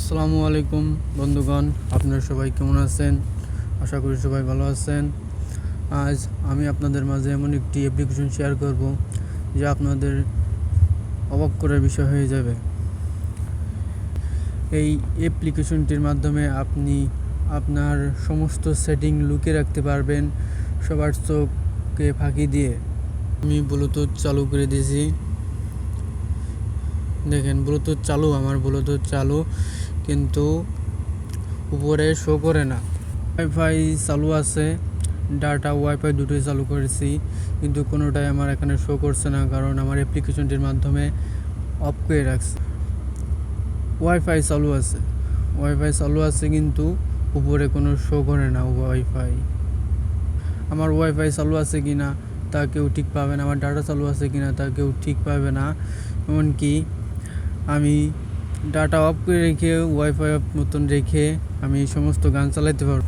আসসালামু আলাইকুম, বন্ধুগণ। আপনারা সবাই কেমন আছেন? আশা করি সবাই ভালো আছেন। আজ আমি আপনাদের মাঝে এমন একটি অ্যাপ্লিকেশন শেয়ার করব, যা আপনাদের অবাক করার বিষয় হয়ে যাবে। এই অ্যাপ্লিকেশনটির মাধ্যমে আপনি আপনার সমস্ত সেটিং লুকিয়ে রাখতে পারবেন সবার চোখকে ফাঁকি দিয়ে। আমি ব্লুটুথ চালু করে দিয়েছি। দেখেন, ব্লুটুথ চালু, আমার ব্লুটুথ চালু। কিন্তু উপরে শো করে না। ওয়াইফাই চালু আছে ডাটা ওয়াইফাই দুটোই চালু করেছি, কিন্তু কোনোটাই আমার এখানে শো করছে না, কারণ আমার অ্যাপ্লিকেশনটির মাধ্যমে অফ করে রাখছে। ওয়াইফাই চালু আছে ওয়াইফাই চালু আছে কিন্তু উপরে কোনো শো করে না ওয়াইফাই আমার ওয়াইফাই চালু আছে কি না তা কেউ ঠিক পাবে না। আমার ডাটা চালু আছে কি না তা কেউ ঠিক পাবে না। এমনকি আমি ডাটা অফ করে রেখে ওয়াইফাই অফ মতন রেখে আমি সমস্ত গান চালাইতে পারব।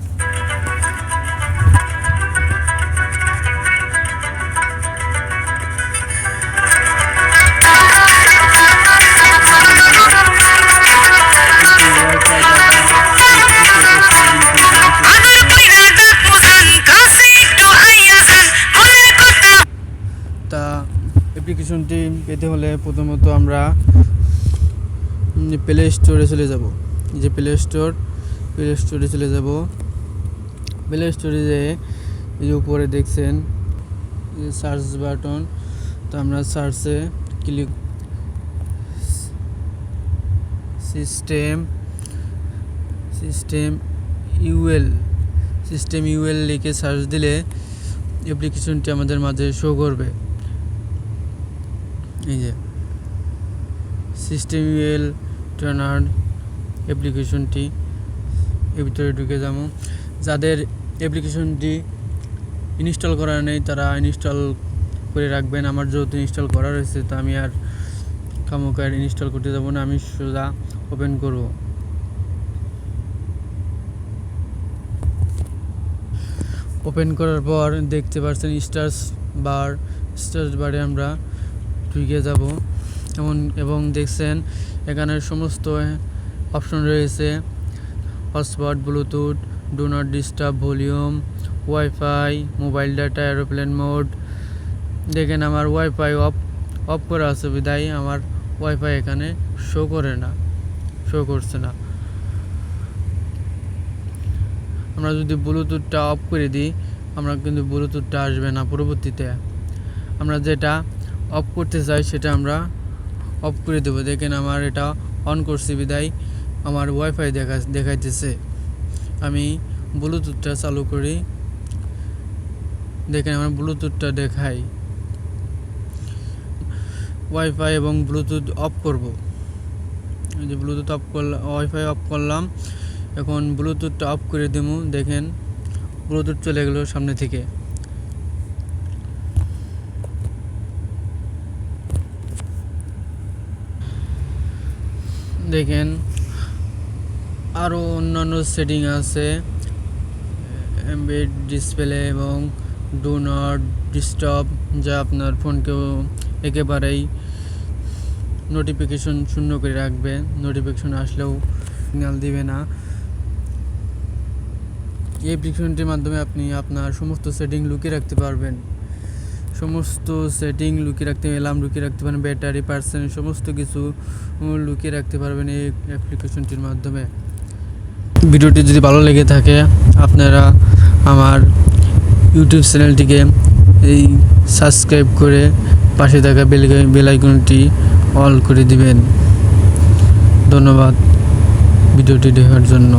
তা অ্যাপ্লিকেশনটি পেতে হলে প্রথমত আমরা প্লে স্টোরে চলে যাব। যে প্লে স্টোর প্লে স্টোরে চলে যাব। প্লে স্টোরে যেয়ে এই যে উপরে দেখছেন সার্চ বাটন তো আমরা সার্চে click system system UL system UL লিখে সার্চ দিলে অ্যাপ্লিকেশনটি আমাদের মাঝে শো করবে। এই যে সিস্টেম ইউএল ট্রেনার অ্যাপ্লিকেশনটি, এর ভিতরে ঢুকে যাব। যাদের অ্যাপ্লিকেশনটি ইনস্টল করা নেই, তারা ইনস্টল করে রাখবেন। আমার যেহেতু ইনস্টল করা রয়েছে, তো আমি আর কামুকার ইনস্টল করতে যাব না, আমি সোজা ওপেন করব। ওপেন করার পর দেখতে পাচ্ছেন স্টার্স বার, স্টার্স বারে আমরা ঢুকে যাব। এমন, এবং দেখছেন এখানে সমস্ত অপশন রয়েছে। Hotspot, bluetooth, do not disturb volume, wifi, mobile data aeroplane mode. দেখেন আমার ওয়াইফাই অফ অফ করা আছে বিদায়। আমার ওয়াইফাই এখানে শো করে না শো করছে না। আমরা যদি ব্লুটুথটা অফ করে দিই, আমরা কিন্তু ব্লুটুথটা আসবে না পরবর্তীতে। আমরা যেটা অফ করতে চাই সেটা আমরা অফ করে দেবো। দেখেন আমার এটা অন করছি বিদায়। আমার ওয়াইফাই দেখা, দেখাইতেছে। আমি ব্লুটুথটা চালু করি। দেখেন আমার ব্লুটুথটা দেখাই। ওয়াইফাই এবং ব্লুটুথ অফ করব। এই যে ব্লুটুথ অফ করলাম ওয়াইফাই অফ করলাম। এখন ব্লুটুথটা অফ করে দেবো দেখেন ব্লুটুথ চলে গেলো সামনে থেকে। দেখেন আরও অন্যান্য সেটিং আছে। এমবেড ডিসপ্লে এবং ডু নট ডিস্টার্ব যা আপনার ফোনকেও একেবারেই নোটিফিকেশন শূন্য করে রাখবে। নোটিফিকেশন আসলেও সিগন্যাল দিবে না। এই অ্যাপ্লিকেশনটির মাধ্যমে আপনি আপনার সমস্ত সেটিং লুকিয়ে রাখতে পারবেন। সমস্ত সেটিং লুকিয়ে রাখতে অ্যালার্ম লুকিয়ে রাখতে পারেন ব্যাটারি পার্সেন্ট সমস্ত কিছু লুকিয়ে রাখতে পারবেন এই অ্যাপ্লিকেশনটির মাধ্যমে। ভিডিওটি যদি ভালো লেগে থাকে, আপনারা আমার ইউটিউব চ্যানেলটিকে এই সাবস্ক্রাইব করে পাশে থাকা বেল বেলাইকনটি অল করে দিবেন। ধন্যবাদ। ভিডিওটি দেখার জন্য।